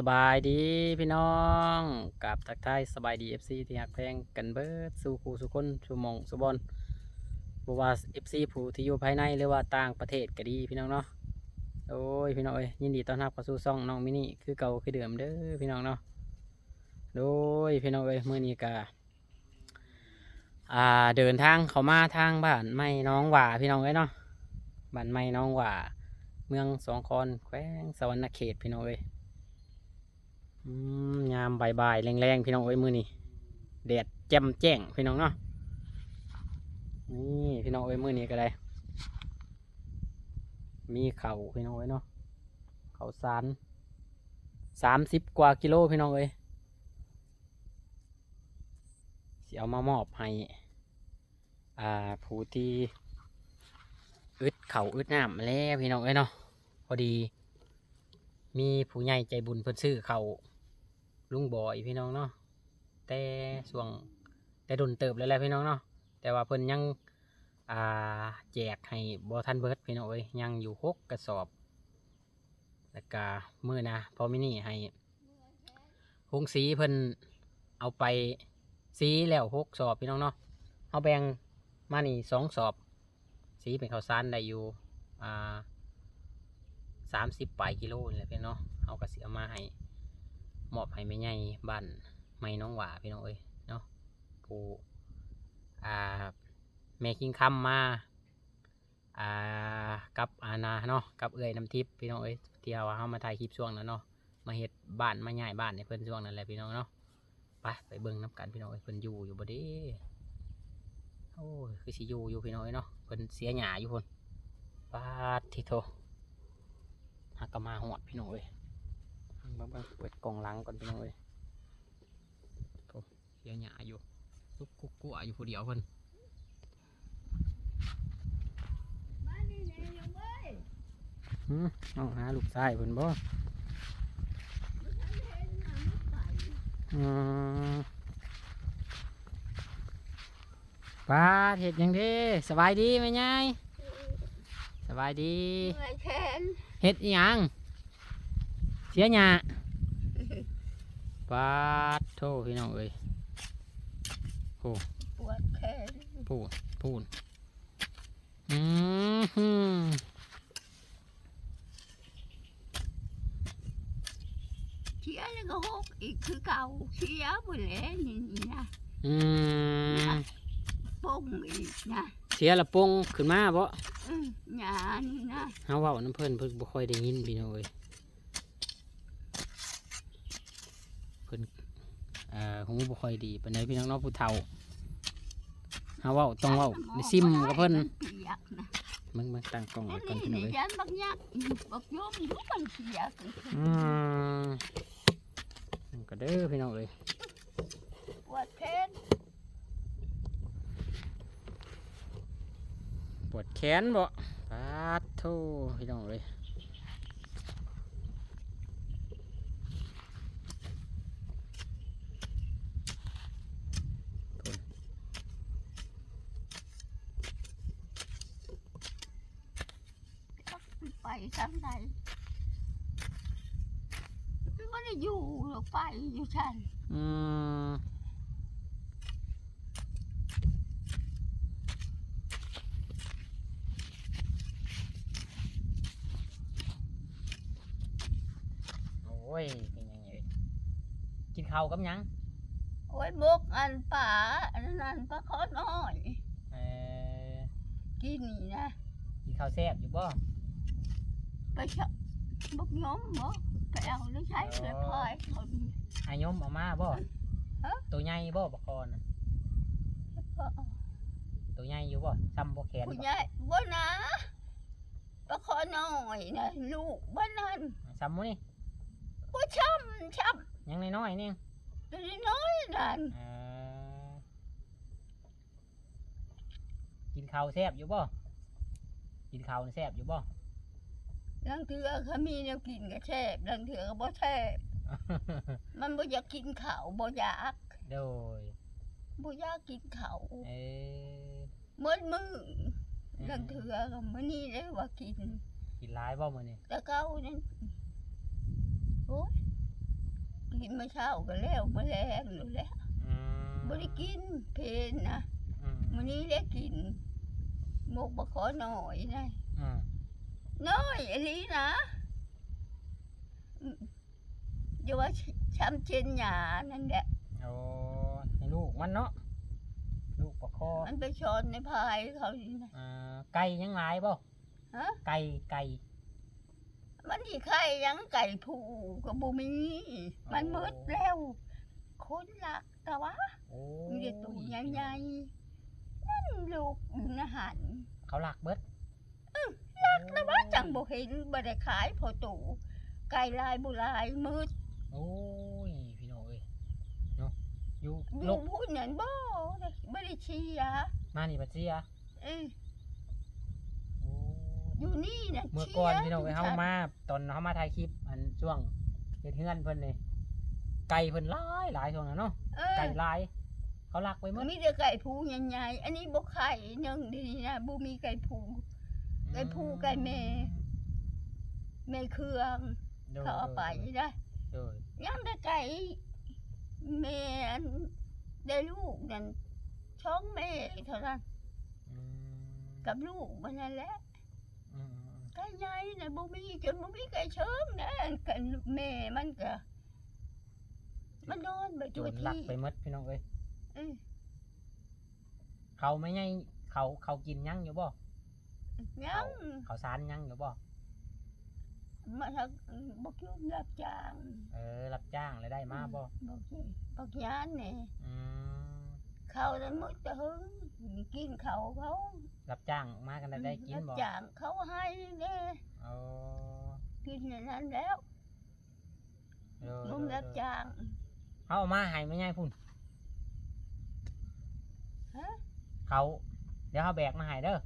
สบายดีพี่น้องกับทักทายสบายดีเอฟซีที่หักแพงกันเบิดสู่คูสุคนสู่มองสุบอลบว่าเอฟซีผู้ที่อยู่ภายในหรือว่าต่างประเทศก็ดีพี่น้องเนาะโอ้ยพี่น้องเอ้ยยินดีต้อนรับเข้าสู่ซ่องน้องมินิคือเก่าคือเดิมเด้อพี่น้องเนาะโดยพี่น้องเอ้ยมื้อนี้ก็อ่าเดินทางเข้ามาทางบ้านไม่น้องหว่าพี่น้องเอ้ยเนาะบ้านไม่น้องหว่าเมืองสองคอนแขวงสวรรณเขตพี่น้องเอ้ย ยามบ่ายๆแรงๆพี่น้องเอ้ยมือนี่แดดแจ่มแจ้งพี่น้องเนาะนี่พี่น้องเอ้ยมือนี้ก็ได้ มีเข่าพี่น้องเอ้ยเนาะเข่าสารสามสิบกว่ากิโลพี่น้องเอ้ยสิเอามามอบให้อ่าผู้ที่อึดเข่าอึดน้ำมาแล้วพี่น้องเอ้ยเนาะพอดี มีผู้ใหญ่ใจบุญเพิ่นซื้อเขา ลุงบอยพี่น้องเนาะแต่ช่วงแต่ดนเติบแล้วแหละพี่น้องเนาะแต่ว่าเพิ่นยังอ่าแจกให้บอทันเบิร์ดพี่น้องเอ้ยยังอยู่หกกระสอบแล้วก็มือนะพอมินี่ให้หงสีเพิ่นเอาไปสีแล้วหกสอบพี่น้องเนาะเอาแบ่งมานี่สองสอบ สีเป็นข้าวสารได้อยู่อ่าสามสิบปลายกิโลนี่แหละพี่น้องเอากระเสียมาให้ มอบให้แม่ใหญ่บ้านไม่น้องหว่าพี่น้องเอ้ยเนาะผู้อ่าแม่คิงคำมาอ่ากับอาณาเนาะกับเอื้อยน้ำทิพย์พี่น้องเอ้ยที่เอาว่าเฮามาถ่ายคลิปช่วงนั้นเนาะมาเฮ็ดบ้านมาใหญ่บ้านในเพิ่นช่วงนั้นแหละพี่น้องเนาะไปไปเบิ่งน้กันพี่น้องเอ้ยเพิ่นอยู่อยู่บ่ด้โอ้ยคือสิอยู่อยู่พี่น้องเอ้ยเนาะเพิ่นเสียหญ้าอยู่พุ่นปาดทิโทหักกมาหอดพี่น้องเอ้ย เบิ่งเบิ่งเปิดกล่องหลังก่อนพี่น้องเอ้ยโถ่เสียหยาอยู่ลุกกุ๊กกัวอยู่ผู้เดียวเพิ่นมานี่แน่ยังเว้ยหืมน้องหาลูกชายเพิ่นบ่บ่ทันเห็นน่ะมันไปอืมป้าดเห็ดหยังเด้สบายดีไหมยายสบายดี เมื่อยแขนเห็ดอีหยังเสียหยาป้าดโทพี่น้องเอ้ยปวดแขนพูดพูดอืมฮึเชียแล้วก็หกอีกคือเก่าเชียบ่แล้วนี่นี่นะอืมป่งอีกนะเสียละปงขึ้นมาบ่อื้อหยานี่นะเฮาเว้าน้ำเพิ่นเพิ่นบ่ค่อยได้ยินพี่น้องเอ้ยเพิ่นเอ่อหูบ่ค่อยดีปานใดพี่น้องเนาะผู้เฒ่าเฮาเว้าต้องเว้าได้ซิมกับเพิ่นมึงมึงตั้งกล้องอัไว้นก่อนพี่น้องเอ้ยยันบักยักบักยมอยู่มันเปียกอืมนั่นก็เด้อพี่น้องเอ้ยปวดแขนปวดแขนบ่ปาดโทพี่น้องเอ้ย ไป ทางใดมันบ่ได้อยู่หรอกไปอยู่ฉันอืมโอ้ยเป็นยังไงกินข้าวกับหยังโอ้ยบกอันป่าอันนั้นปลาคอน้อย เอ่อกินนี่นะ กินข้าวแซ่บอยู่บ่ ไปชะบกย้อมบ่ไปเอาหรือใช้เลยพลอยเขาดีอายมเอามาบ่ฮะตัวใหญ่บ่บกคอน่ะเออตัวใหญ่อยู่บ่ซ้ำบ่แขนผู้บ่ใหญ่บ่นะปลาคอน้อยนะลูกบ้านนั้นซ้ำมื้อนี่บ่ช้ำช้ยังน้อยๆนี่ำตัวน้อยนั่นเอ่อกินข้าวแซ่บอยู่บ่กินข้าวนี่แซ่บอยู่บ่ ลังเถือเขามีแนวกินก็แทบลังเถือก็บ่แทบมันบ่อยากกินข้าวบ่อยากโดยบ่อยากกินข้าวเออมื้อมื้อลังเถือก็มื้อนี้เลยว่ากิน กินร้ายบ่มื้อนี้แต่เก้านั้นโอ้ยกินมาเช้าก็แล้วมาแรงอยู่แล้วอืมบ่ได้กินเพลนนะอืมมื้อนี้ได้กินหมกบะขอหน่อยนะอืม น้อยอันนี้นะอืมอย่าว่าช้ำเชนหยานั่นแหละโอ้ให้ลูกมันเนาะลูกปลาคอมันไปชอนในพายเขานี่นะอ่าไก่ยังหลายบ่ฮะไก่ไก่มันที่ไข่ยังไก่ผูกับบุมี มันมืดแล้ว คนละแต่ว่าโอ้มีแต่ตัวใหญ่ๆนั่นลูกอยู่นะหันเขาหลักเบิด แต่ว่าจังบ่เห็นบ่ได้ขายพอตู่ไก่ลายบุลายมืดโอ้ยพี่น้องเอ้ยเนาะอยู่อลูยู่กพูดนั่นบ่บ่ได้ชี้ยามานี่ปัจเจียเอ้ยโอ้อยู่นี่น่ะเมื่อชี้ก่อนยาพี่น้องเอ้ยเฮามาตอนเฮามาถ่ายคลิปอันช่วงเฮ็ดเฮือนเพิ่นนี่ไก่เพิ่นหลายหลายช่วงนั้นเนาะเออไก่หลาย เขาหลักไว้หมดมีแต่ไก่ผูใหญ่ๆอันนี้บ่ไข่นึงดีนะบ่มีไก่ผู ไก่ผู้ไก่แม่แม่เครื่องโดยเขาเอาไปนะโดยยังได้ไก่แม่อันได้ลูกนั่นช่องแม่เท่านั้นอืมกับลูกมันนั่นแหละอืมอืมไก่ใหญ่น่ะบ่มีจนบ่มีไก่เชิงนะไก่แม่มันก็มันนอนไปจตัวนหลักที่ไปหมดพี่น้องเอ้ยเออเขาไม่ใช่เขาเขากินยังอยู่บ่ ยังเขาสารยังอยู่บ่มาทักบ่คิดรับจ้างเออรับจ้างเลยได้มาบ่บ่คิดบ่ยานนี่อืมเขานั้นหมดจะหึงกินเขาเขารับจ้างมากันได้ได้กินรับบ่จ้างเขาให้เด้เอากินอย่างนั้นแล้วเออลุงรับจ้างเขาเอามาให้ไม่ง่ายพุ่นฮะเขาเดี๋ยวเขาแบกมาให้เด้อ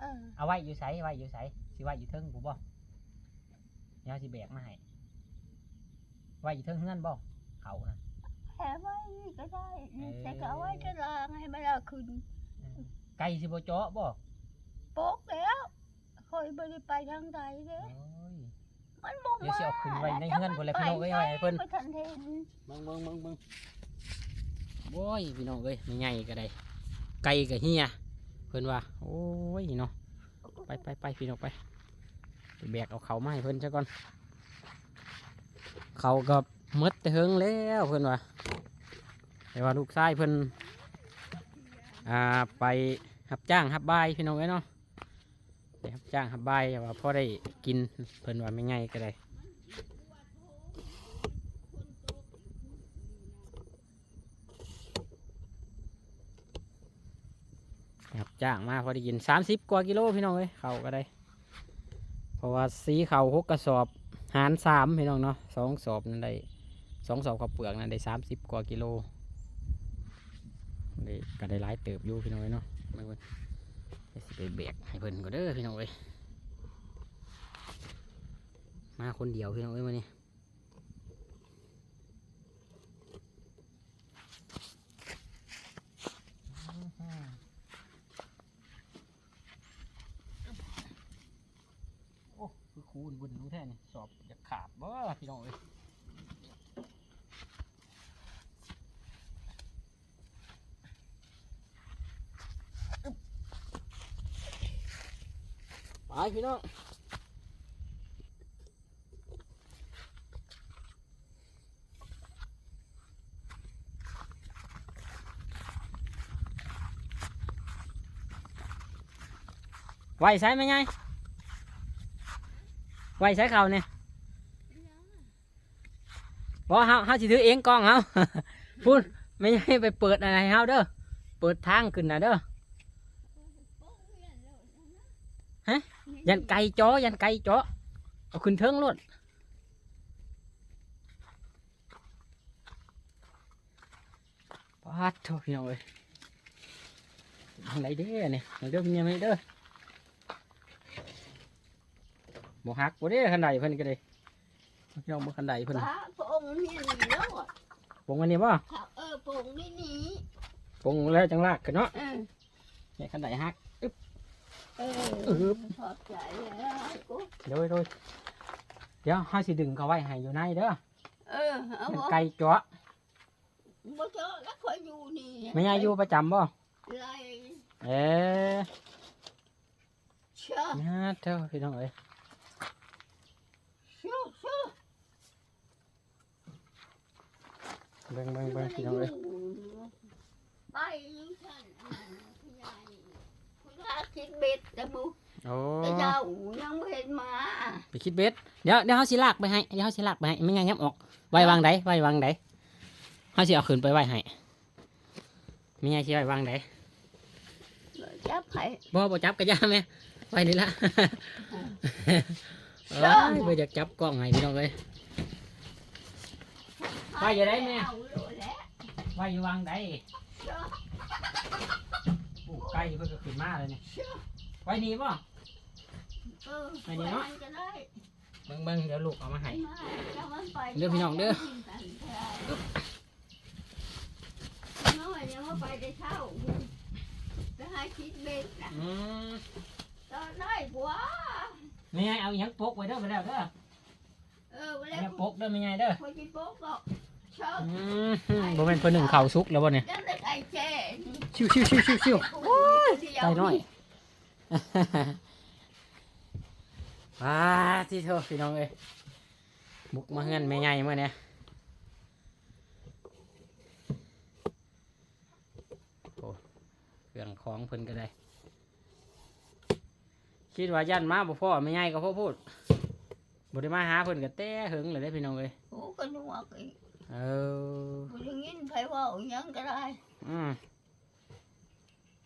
เออเอาไว้อยู่ไสไว้อยู่ไสสิไว้อยู่เทิงกูบ่เดี๋ยวสิแบกมาให้ไว้อยู่เทิงเฮือนบ่เขานะแถมไว้ก็ได้เออแต่ก็เอาไว้จะลางให้มันเอาขึ้นอืมไก่สิบ่เจาะบ่โป๊กแล้วคอยบ่ได้ไปทางใดเด้โอ้ย มันบ่เดี๋ยวสิเอาขึ้นไว้ในเฮือนพุ่นแหละพี่น้องเอ้ยไว้ให้เพิ่นบ่ทันเห็นเบิ่งเบิ่งเบิ่งเบิ่งโอ้ยพี่น้องเอ้ยไม่ใหญ่ก็ได้ไก่ก็เฮีย เพิ่อนว่าโอ้ยเนาะไปไปไปพี่น้องไปแบกเอาเขามาให้เพิ่อนซะก่อนเขาก็หมดแต่เฮิงแล้วเพิ่อนว่าแต่ว่าลูกชายเพิ่อนอ่าไปรับจ้างรับบายพี่น้องเอ้เนาะไปรับจ้างรับบายว่าพอได้กินเพิ่อนว่าไม่ง่ายก็ได้ ครับจ้างมาพอได้กินสามสิบกว่ากิโลพี่น้องเอ้ยเขาก็ได้ เพราะว่าสีเขาหกกระสอบหารสามพี่น้องเนาะสองสอบนั่นได้สองสอบข้าวเปลือกนั่นได้สามสิบกว่ากิโลได้ก็ได้หลายเติบอยู่พี่น้องเอ้ยเนาะไม่เว้ยเดี๋ยวสิไปแบกให้เพิ่นก็เด้อพี่น้องเอ้ยมาคนเดียวพี่น้องเอ้ยวันนี้โอ้ คือคูณบุญรู้แท้นี่สอบจะขาดบ่พี่น้องเอ้ยไปพี่น้องไหวใช้ไหมไง ไหวใช้เขาเนี่ยบอเฮาเฮาสิถือเองกล้องเฮาพูดไม่ใช่ไปเปิดอะไรเฮาเด้อเปิดทางขึ้นนะเด้อยันไก่จ้อยันไก่จ้อเอาขึ้นเทิงรถปาดโถพี่น้องเอ้ยทางไหนเด้อเนี่ยเด้อพี่ยังไม่เด้อ บ่ฮักบ่เด้อขันใดเพิ่นก็ได้พี่น้องบ่ขันใดเพิ่นพระพระองค์นี่นี่แล้วอะปงอันนี้บ่เขาเออพระองค์นี่นี่ปงแล้วจังลากขึ้นเนาะเออแค่ขันใดฮักเอออึ๊บขอบใจแล้วกูโดยโดยเดี๋ยวเฮาสิดึงเขาไว้ให้อยู่ในเด้อเเออเอาบ่ไก่เจาะบ่เจอแล้วคอยอยู่นี่ไม่ยายอยู่ประจำบ่ไล่เออเชื่อนะเท่าพี่น้องเอ้ย เชื่อเชื่อ เบิ่งเบิ่งเบิ่งพี่น้องเอ้ยไปฉันคุณยายคุณยายคิดเบ็ดแต่บุโอ้แต่เจ้ายังไม่เห็นมาไปคิดเบ็ดเดี๋ยวเดี๋ยวเฮาสิลากไปให้เดี๋ยวเฮาสิลากไปให้ไม่งั้นยับออกไว้วางใดไว้วางใดเฮาสิเอาขึ้นไปไว้ให้ไม่งั้นสิไว้วางใดจับให้บ่บ่จับกระยาแม่ไว้นี่ละเอ้ยบ่อยากจับกล้องให้พี่น้องเอ้ย ไปอยู่ไหนแม่เอาเลยแหละไว้อยู่วางใดเชื่อปลูกไก่เพิ่นก็ขึ้นมาเลยเนี่ยเชื่อไว้นี่บ่เออไปนี่เนาะไปก็ได้เบิ่งเบิ่งเดี๋ยวลูกเอามาให้มาเอามันไปเด้อพี่น้องเด้อน้อยยังว่าไปได้เช่าจะให้คิดเบ็ดนะอืมตอนได้ผัวไม่ไงเอาหยังปกไว้เด้อไปแล้วเด้อเออเวอลาย่าปกเด้อไม่ไงเด้อคนที่โป๊กก็เชื่ ออืมบ่แม่นเพิ่นหนึ่งข้าวสุกแล้วบ่เนี่ยยังได้ไก่แจ้นี่ชิวชิวชิวชิวชิวโอ้ยไก่น้อยว้าที่เธอพี่น้องเอ้ยบุกมาเฮือนแม่ใหญ่เมื่อเนี่ยโอ้เครื่องของเพิ่นก็ได้ คิดว่ายันมาบ่พ่อแม่ใหญ่ก็พ่อพูดบ่ได้มาหาเพิ่นก็แต่หึงเลยได้อพี่น้องเอ้ยโอ้ก็นัวกอีก เออบ่ได้ยินไผเว่าหยังก็ได้อืม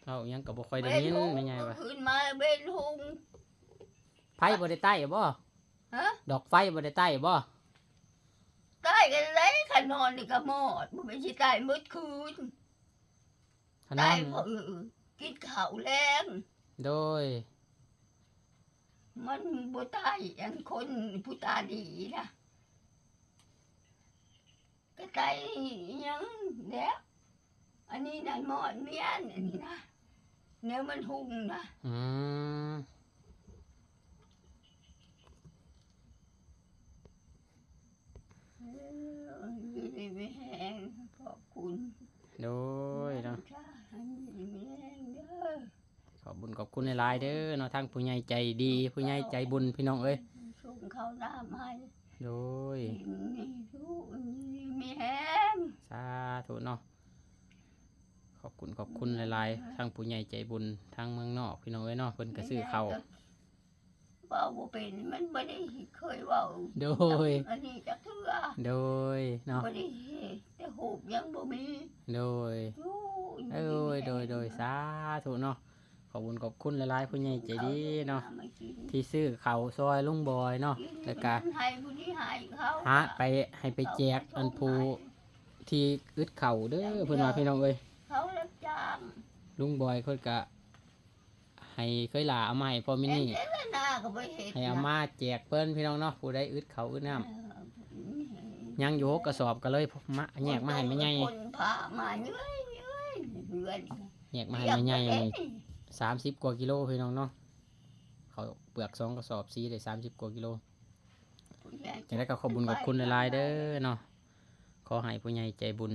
เอาหยังก็บ่ค่อยได้ยินเบ็ดหุงแม่ใหญ่ว่าขึ้นมาเบ็ดหุง ไฟบ่ได้ใต้บ่ฮะ ดอกไฟบ่ได้ใต้บ่ตายกันเลยขนอนนี่ก็หมดบ่ไปสิตายมื้อคืนขนาตายดเพราะเออกินข้าวแรงโดย มันบ่ตายอันคนผู้ตาดีนะ ก็ตายหยังแล้วอันนี้นั่นหมอนเมียนอันนี้นะเนี่ยมันหุงนะอืมเอออยู่ดีไม่แห้งขอบคุณโดยเนาะจ้าอยู่ดีไม่แห้งเด้อขอบบุญขอบคุณหลายๆเด้อเนาะทางผู้ใหญ่ใจดี ผู้ใหญ่ใจบุญพี่น้องเอ้ยส่งข้าวหน้ามาให้โดยกินนี่ทุกนี่ไม่แห้งสาธุเนาะขอบคุณขอบคุณหลายๆทางผู้ใหญ่ใจบุญทางเมืองนอกพี่น้องเอ้ยเนาะเพิ่นก็ซื้อข้าวเว้าบ่เป็นมันบ่ได้เคยเว้าโดย อันนี้จักเทื่อโดยเนาะบ่ได้เฮ็ดแต่หูบยังบ่มีโดยอยู่เอ้ยโดยโดยสาธุเนาะ ขอบคุณขอบคุณหลายๆผู้ใหญ่ใจดีเนาะมากินที่ซื้อเขาวซอยลุงบอยเนาะกินแล้วก็มันให้ผู้ที่ให้เขาหาไปให้ไปแจกอันผู้ที่อึดเข่าวเด้อเพิ่นว่าพี่น้องเอ้ยเขารับจ้างลุงบอยเพิ่นก็ให้เคยลาเอามาให้พ่อมินี่เฮ็ดแต่หน้าก็บ่เฮ็ดให้เอามาแจกเพิ่นพี่น้องเนาะผู้ใดอึดเขาวอึดน้ำเออยังอยู่หกกระสอบก็เลยมาแยกมาให้แม่ใหญ่คนพามาเย้ยเย้ยเพื่อนแยกมาให้แม่ใหญ่ สามสิบกว่ากิโลพี่น้องเนาะเขาวเปลือกสองกระสอบสีได้สามสิบกว่ากิโลจังได้ก็ขอบคุญขอบคุณหลายๆเด้อเนาะขอให้ผู้ใหญ่ใจบุญ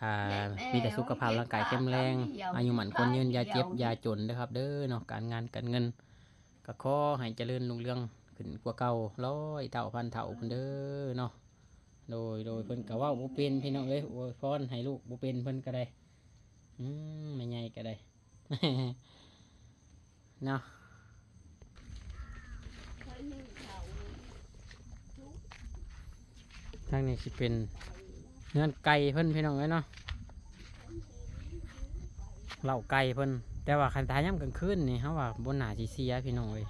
อ่ามีแต่สุขภาพร่างกายเข้มแรงอายุหมันคนยืนอยาเจ็บอยาจนเด้อครับ เด้อเนาะการงานการเงิน ก็ขอให้เจริญรุ่งเรืองขึ้นกว่าเก่าร้อยเท่าพันเท่าเพิ่นเด้อเนาะโดยโดยเพิ่นก็เว่าบ่เป็นพี่น้องเอ้ยอวยพรให้ลูกบ่เป็นเพิ่นก็ได้ อืมไม่ใหญ่ก็ได้ เนาะทางนี้สิเป็นเนื้อไก่เพิ่นพี่น้องเอ้ยเนาะเหล่าไก่เพิ่นแต่ว่าคันตายย่ำกลางคืนนี่เขาว่าบนหนาสิเสียพี่น้องเลย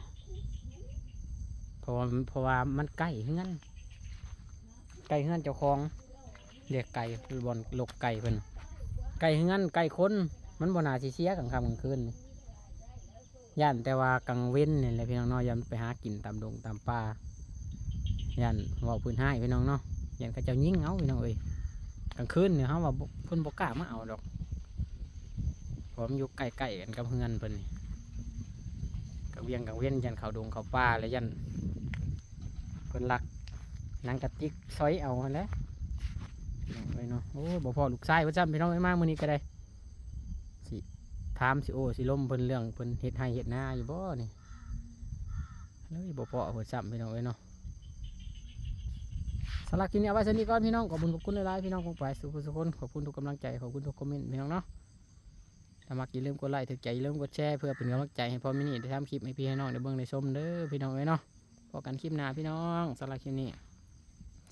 เพราะว่าเพราะว่ามันไก่เฮือนไก่เฮือนเจ้าของเรียกไก่บอนลกไก่เพิ่น ไก่เฮือนไก่คนมันบนหนาสิเสียกลางค่ำกลางคืนย่านแต่ว่ากลางเว้นนี่แหละพี่น้องเนาะยันไปหากินตามดงตามป่าย่านว่าพื้นให้พี่น้องเนาะยันเขาเจ้ายิงเอาพี่น้องเอ้ยกลางคืนเนี่ยเขาว่าบ่เพิ่นบ่กล้ามาเอาดอกผมอยู่ใกล้ๆกันกับเฮือนเพิ่นกับเวียงกับเวียนยันเขาดงเขาป่าแล้วยันเพิ่นลักนังกระติกซอยเอาแล้ว น้องเอ้เนาะโอ้บ่พอลูกชายว่าจำพี่น้องเอ้มากมื้อนี้ก็ได้สิถามสิโอ้สิล้มเพิ่นเรื่องเพิ่นเฮ็ดให้เฮ็ดนาอยู่บ่นี่เลยบ่พอเพิ่นซ้ำพี่น้องเอ้ยเนาะสำหรับคลิปนี้เอาไว้สนี้ก่อนพี่น้องขอบคุณขอบคุณหลายๆพี่น้องของฝ่ายสุขสุขคนขอบคุณทุกกำลังใจขอบคุณทุกคอมเมนต์พี่น้องเนาะถ้ามักอย่าลืมกดไลค์ถึกใจอย่าลืมกดแชร์เพื่อเป็นกำลังใจให้พ่อมินี่ได้ทำคลิปให้พี่ให้น้องได้เบิ่งได้ชมเด้อพี่น้องเอ้ยเนาะพบกันคลิปหน้าพี่น้องสำหรับคลิปนี้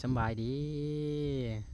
สบายดี